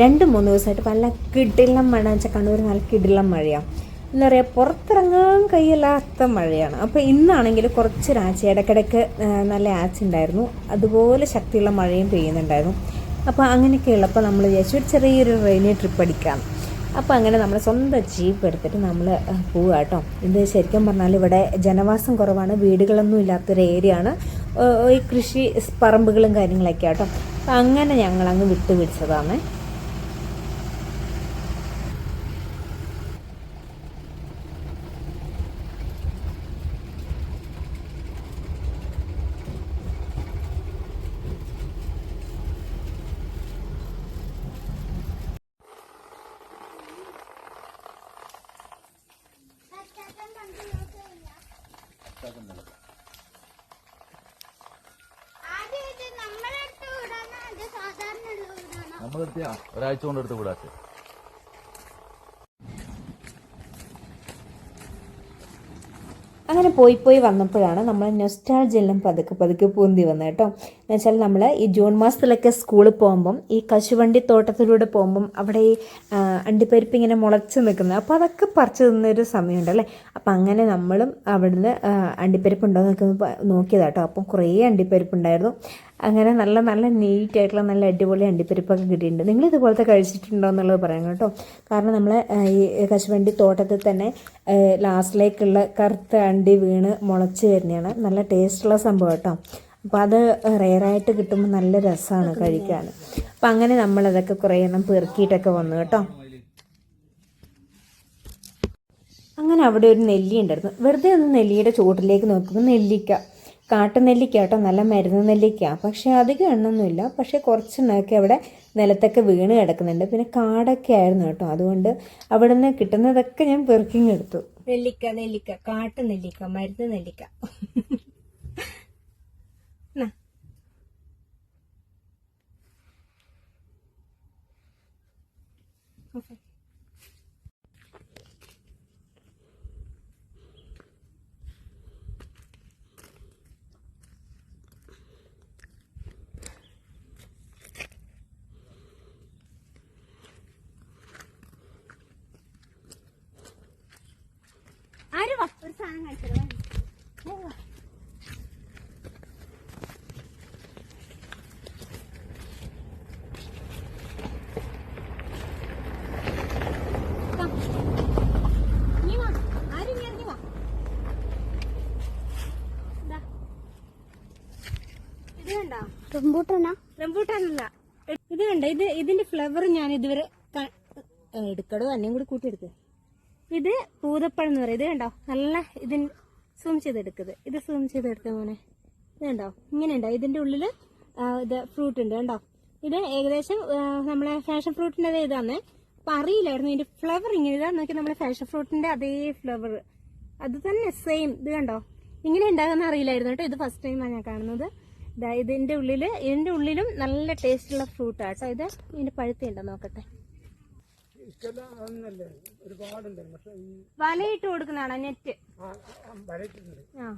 രണ്ട് മൂന്ന് ദിവസമായിട്ട് നല്ല കിടിലം മഴ. വെച്ചാൽ കണ്ണൂർ നല്ല കിടിലം മഴയാണ് എന്താ പറയുക പുറത്തിറങ്ങാൻ കഴിയില്ലാത്ത മഴയാണ്. അപ്പോൾ ഇന്നാണെങ്കിൽ കുറച്ച് രാച്ച ഇടയ്ക്കിടയ്ക്ക് നല്ല ആച്ച് ഉണ്ടായിരുന്നു. അതുപോലെ ശക്തിയുള്ള മഴയും പെയ്യുന്നുണ്ടായിരുന്നു. അപ്പോൾ അങ്ങനെയൊക്കെ ഉള്ളപ്പോൾ നമ്മൾ വിചാരിച്ചു ഒരു ചെറിയൊരു റെയിനി ട്രിപ്പ് അടിക്കാം. അപ്പോൾ അങ്ങനെ നമ്മൾ സ്വന്തം ജീപ്പ് എടുത്തിട്ട് നമ്മൾ പോവുക കേട്ടോ. ഇത് ശരിക്കും പറഞ്ഞാൽ ഇവിടെ ജനവാസം കുറവാണ്. വീടുകളൊന്നും ഇല്ലാത്തൊരു ഏരിയ ആണ്. ഈ കൃഷി പറമ്പുകളും കാര്യങ്ങളൊക്കെ ആട്ടോ അങ്ങനെ ഞങ്ങൾ അങ്ങ് വിട്ടുപിടിച്ചതാണ് നമ്മളെടുത്ത് ഒരാഴ്ച കൊണ്ട് എടുത്ത് അങ്ങനെ പോയി പോയി വന്നപ്പോഴാണ് നമ്മൾ നൊസ്റ്റാൾജെല്ലാം പതുക്കെ പതുക്കെ പൂന്തി വന്നത് കേട്ടോ. എന്ന് വെച്ചാൽ നമ്മൾ ഈ ജൂൺ മാസത്തിലൊക്കെ സ്കൂളിൽ പോകുമ്പം ഈ കശുവണ്ടി തോട്ടത്തിലൂടെ പോകുമ്പം അവിടെ ഈ അണ്ടിപ്പരിപ്പ് ഇങ്ങനെ മുളച്ച് നിൽക്കുന്നത്. അപ്പോൾ അതൊക്കെ പറിച്ചു തിന്നൊരു സമയമുണ്ടല്ലേ അപ്പം അങ്ങനെ നമ്മളും അവിടുന്ന് അണ്ടിപ്പരിപ്പ് ഉണ്ടോ എന്നൊക്കെ നോക്കിയതാട്ടോ അപ്പം കുറേ അണ്ടിപ്പരിപ്പ് ഉണ്ടായിരുന്നു അങ്ങനെ നല്ല നല്ല നീറ്റ് ആയിട്ടുള്ള നല്ല അടിപൊളി അണ്ടിപ്പരിപ്പൊക്കെ കിട്ടിയിട്ടുണ്ട്. നിങ്ങൾ ഇതുപോലത്തെ കഴിച്ചിട്ടുണ്ടോ എന്നുള്ളത് പറയാം കേട്ടോ. കാരണം നമ്മൾ ഈ കശുവണ്ടി തോട്ടത്തിൽ തന്നെ ലാസ്റ്റിലേക്കുള്ള കറുത്ത അണ്ടി വീണ് മുളച്ച് വരുന്നതാണ്. നല്ല ടേസ്റ്റുള്ള സംഭവം കേട്ടോ. അപ്പോൾ അത് റെയറായിട്ട് കിട്ടുമ്പോൾ നല്ല രസമാണ് കഴിക്കാൻ. അപ്പം അങ്ങനെ നമ്മളതൊക്കെ കുറേ എണ്ണം പെറുക്കിയിട്ടൊക്കെ വന്നു കേട്ടോ. അങ്ങനെ അവിടെ ഒരു നെല്ലി ഉണ്ടായിരുന്നു. വെറുതെ ഒന്ന് നെല്ലിയുടെ ചുവട്ടിലേക്ക് നോക്കുമ്പോൾ നെല്ലിക്ക. കാട്ടുനെല്ലിക്ക കേട്ടോ നല്ല മരുന്ന് നെല്ലിക്ക. പക്ഷേ അധികം എണ്ണൊന്നുമില്ല. പക്ഷേ കുറച്ചെണ്ണമൊക്കെ അവിടെ നിലത്തൊക്കെ വീണ് കിടക്കുന്നുണ്ട്. പിന്നെ കാടൊക്കെ ആയിരുന്നു കേട്ടോ. അതുകൊണ്ട് അവിടെ നിന്ന് കിട്ടുന്നതൊക്കെ ഞാൻ പെറുക്കിങ് എടുത്തു. നെല്ലിക്ക നെല്ലിക്ക കാട്ടു നെല്ലിക്ക മരുന്ന് നെല്ലിക്ക. റംബൂട്ടാനല്ല. ഇത് കണ്ട? ഇത് ഇതിന്റെ ഫ്ലവർ ഞാൻ ഇതുവരെ എടുക്കടോ എന്നെയും കൂടി കൂട്ടിയെടുക്ക്. ഇത് പൂതപ്പഴം എന്ന് പറയും. ഇത് കണ്ടോ? നല്ല ഇതിൻ സൂം ചെയ്തെടുക്കുന്നത് ഇത് സൂം ചെയ്തെടുത്ത മോനെ. ഇത് കണ്ടോ? ഇങ്ങനെ ഉണ്ടോ. ഇതിന്റെ ഉള്ളിൽ ഇത് ഫ്രൂട്ട് ഉണ്ട്. കണ്ടോ? ഇത് ഏകദേശം നമ്മളെ ഫാഷൻ ഫ്രൂട്ടിന്റെ അതേ ഇതാണ് അപ്പൊ അറിയില്ലായിരുന്നു ഇതിന്റെ ഫ്ലവർ ഇങ്ങനെ ഇതാ. നോക്കി നമ്മളെ ഫാഷൻ ഫ്രൂട്ടിന്റെ അതേ ഫ്ലവർ അത് തന്നെ സെയിം ഇത് കണ്ടോ? ഇങ്ങനെ ഉണ്ടാകുന്ന അറിയില്ലായിരുന്നു കേട്ടോ. ഇത് ഫസ്റ്റ് ടൈമാണ് ഞാൻ കാണുന്നത്. ഇതാ ഇതിന്റെ ഉള്ളിൽ ഇതിന്റെ ഉള്ളിലും നല്ല ടേസ്റ്റുള്ള ഫ്രൂട്ട് കേട്ടോ ഇത് ഇതിന്റെ പഴുത്തുണ്ടോ നോക്കട്ടെ. വലയിട്ട് കൊടുക്കുന്നതാണ്? നെറ്റ്? വരയ്ക്കുന്നുണ്ട് ആ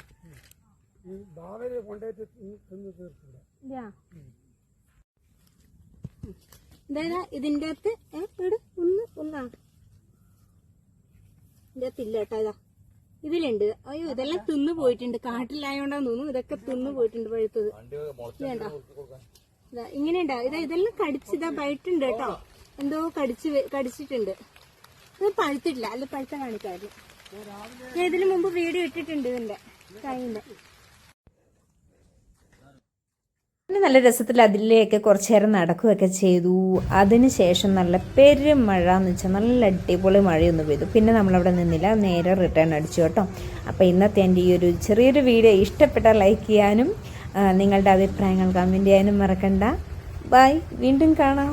ഈ ബാവര് കൊണ്ടുപോയിട്ട് തിന്ന് തീർക്കില്ല ഇതാ. ഇതാ ഇതിന്റെ അകത്ത് ഏ, ഇട് ഒന്ന് ഒന്നാ. ഇതിന്റെ അകത്ത് ഇല്ല കേട്ടോ ഇതാ. ഇതിലുണ്ട്. അയ്യോ ഇതെല്ലാം തിന്നു പോയിട്ടുണ്ട്. കാട്ടിലായോണ്ടാന്ന് തോന്നുന്നു. ഇതൊക്കെ തിന്നു പോയിട്ടുണ്ട് പഴുത്തത്. ഇതാ. ഇങ്ങനെ ഇതാ. ഇതെല്ലാം കടിച്ചിതാ ബൈട്ടുണ്ട് കേട്ടോ. എന്തോ കടിച്ച് കടിച്ചിട്ടുണ്ട്. ഇത് പഴുത്തിട്ടില്ല. അല്ല പഴുത്ത കാണിക്കായിരുന്നു. ഞാൻ ഇതിനു മുമ്പ് വീഡിയോ ഇട്ടിട്ടുണ്ട് ഇതിന്റെ കൈന്റെ പിന്നെ നല്ല രസത്തിൽ അതിലേക്ക് കുറച്ചേരം നടക്കുകയൊക്കെ ചെയ്തു. അതിനുശേഷം നല്ല പെരുമഴ എന്ന് വെച്ചാൽ നല്ല അടിപൊളി മഴയൊന്നും പെയ്തു. പിന്നെ നമ്മളവിടെ നിന്നില്ല. നേരെ റിട്ടേൺ അടിച്ചു കേട്ടോ. അപ്പോൾ ഇന്നത്തെ എന്റെ ഈ ഒരു ചെറിയൊരു വീഡിയോ ഇഷ്ടപ്പെട്ട ലൈക്ക് ചെയ്യാനും നിങ്ങളുടെ അഭിപ്രായങ്ങൾ കമന്റ് ചെയ്യാനും മറക്കണ്ട. ബൈ വീണ്ടും കാണാം.